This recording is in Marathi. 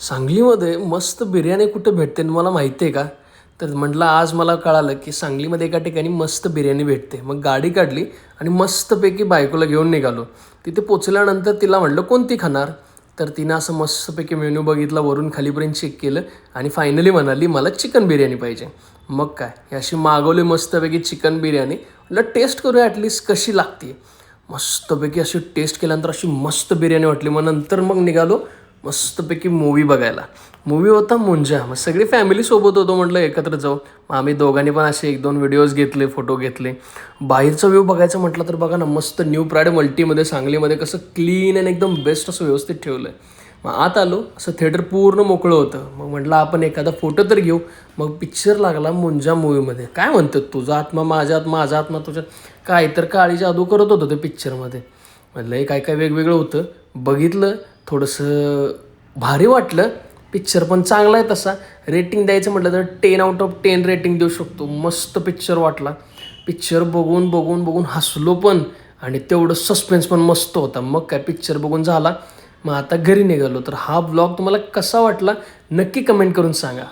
सांगलीमध्ये मस्त बिर्याणी कुठं भेटते मला माहिती आहे का? तर म्हटलं आज मला कळालं की सांगलीमध्ये एका ठिकाणी मस्त बिर्याणी भेटते. मग गाडी काढली आणि मस्तपैकी बायकोला घेऊन निघालो. तिथे पोचल्यानंतर तिला म्हटलं कोणती खाणार? तर तिनं असं मस्तपैकी मेन्यू बघितला वरून खालीपर्यंत चेक केलं आणि फायनली म्हणाली मला चिकन बिर्याणी पाहिजे. मग काय? हे अशी मागवली मस्तपैकी चिकन बिर्याणी. म्हटलं टेस्ट करूया ॲटलिस्ट कशी लागते? मस्तपैकी अशी टेस्ट केल्यानंतर अशी मस्त बिर्याणी वाटली. मग नंतर मग निघालो. मस्तपैकी मूवी बघायला. मूवी होता मुंजा. मग सगळी फॅमिलीसोबत होतो म्हटलं एकत्र जाऊ. मग आम्ही दोघांनी पण असे एक दोन व्हिडिओज घेतले फोटो घेतले. बाहेरचा व्ह्यू बघायचं म्हटलं तर बघा ना मस्त न्यू प्राईड मल्टीमध्ये सांगलीमध्ये कसं क्लीन आणि एकदम बेस्ट असं व्यवस्थित ठेवलं आहे मग आत आलो असं थिएटर पूर्ण मोकळं होतं. मग म्हटलं आपण एखादा फोटो तर घेऊ. मग पिक्चर लागला मुंजा मूवीमध्ये काय म्हणतात तुझा आत्मा माझ्या आत्मा माझा आत्मा तुझ्या काय तर काळी जादू करत होतं ते पिक्चरमध्ये म्हटलं हे काय काय वेगवेगळं होतं. बघितलं थोडंसं भारी वाटलं. पिक्चर पण चांगला आहे तसा. रेटिंग द्यायचं म्हटलं तर ten out of ten rating देऊ शकतो. मस्त पिक्चर वाटला. पिक्चर बघून बघून बघून हसलो पण आणि तेवढं सस्पेन्स पण मस्त होता. मग काय पिक्चर बघून झाला. मग आता घरी निघालो. तर हा ब्लॉग तुम्हाला कसा वाटला? नक्की कमेंट करून सांगा.